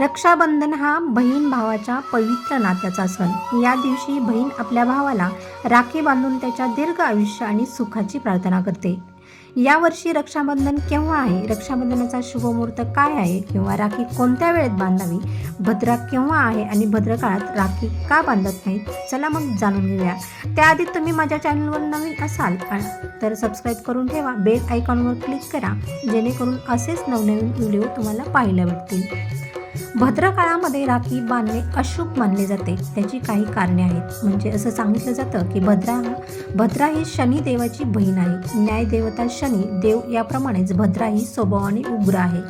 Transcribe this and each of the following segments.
रक्षाबंधन हा बहीण भावाच्या पवित्र नात्याचा सण. या दिवशी बहीण आपल्या भावाला राखी बांधून त्याच्या दीर्घ आयुष्य आणि सुखाची प्रार्थना करते. यावर्षी रक्षाबंधन केव्हा आहे? रक्षाबंधनाचा शुभमुहूर्त काय आहे? किंवा राखी कोणत्या वेळेत बांधावी? भद्रा केव्हा आहे आणि भद्र काळात राखी का बांधत नाहीत? चला मग जाणून घेऊया. त्याआधी तुम्ही माझ्या चॅनलवर नवीन असाल तर सबस्क्राईब करून ठेवा. बेल आयकॉनवर क्लिक करा. जेणेकरून असेच नवनवीन व्हिडिओ तुम्हाला पाहायला भेटतील. भद्रकाळामध्ये राखी बांधणे अशुभ मानले जाते. त्याची काही कारणे आहेत. म्हणजे असं सांगितलं जातं की भद्रा भद्रा ही शनी देवाची बहीण आहे. न्यायदेवता शनी देव याप्रमाणेच भद्रा ही स्वभावाने उग्र आहे.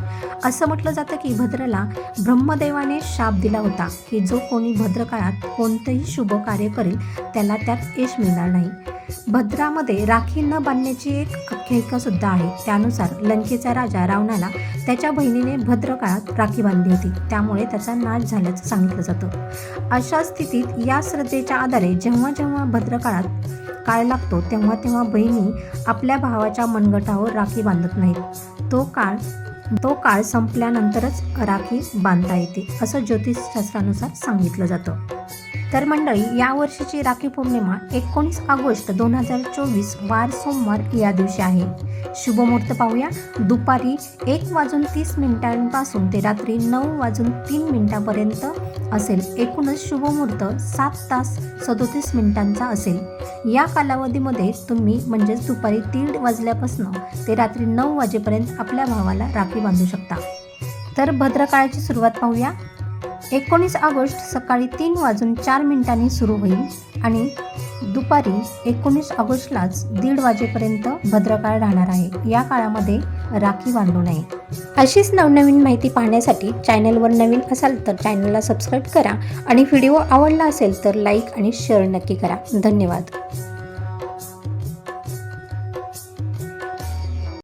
असं म्हटलं जातं की भद्राला ब्रह्मदेवाने शाप दिला होता की जो कोणी भद्रकाळात कोणतंही शुभ कार्य करेल त्याला त्यात यश मिळणार नाही. भद्रामध्ये राखी न बांधण्याची एक आख्यायिका सुद्धा आहे. त्यानुसार लंकेचा राजा रावणाला त्याच्या बहिणीने भद्रकाळात राखी बांधली होती. त्यामुळे त्याचा नाश झाल्याचं सांगितलं जातं. अशा स्थितीत या श्रद्धेच्या आधारे जेव्हा जेव्हा भद्रकाळात काळ लागतो तेव्हा तेव्हा बहिणी आपल्या भावाच्या मनगटावर राखी बांधत नाहीत. तो काळ तो काळ संपल्यानंतरच राखी बांधता येते असं ज्योतिषशास्त्रानुसार सांगितलं जातं. तर मंडळी या वर्षीची राखी पौर्णिमा एकोणीस ऑगस्ट दोन हजार चोवीस वार सोमवार या दिवशी आहे. शुभमुहूर्त पाहूया. दुपारी एक वाजून तीस मिनिटांपासून ते रात्री नऊ वाजून तीन मिनिटापर्यंत असेल एकूणच शुभमुहूर्त सात तास सदोतीस मिनिटांचा असेल. या कालावधीमध्ये तुम्ही म्हणजेच दुपारी दीड वाजल्यापासून ते रात्री नऊ वाजेपर्यंत आपल्या भावाला राखी बांधू शकता. तर भद्रकाळाची सुरुवात पाहूया. एकोणीस ऑगस्ट सकाळी तीन वाजून चार मिनिटांनी सुरू होईल आणि दुपारी एकोणीस ऑगस्टलाच दीड वाजेपर्यंत भद्रकाळ राहणार आहे. या काळामध्ये राखी बांधू नये. अशीच नवनवीन माहिती पाहण्यासाठी चॅनलवर नवीन असाल तर चॅनलला सबस्क्राईब करा आणि व्हिडिओ आवडला असेल तर लाईक आणि शेअर नक्की करा. धन्यवाद.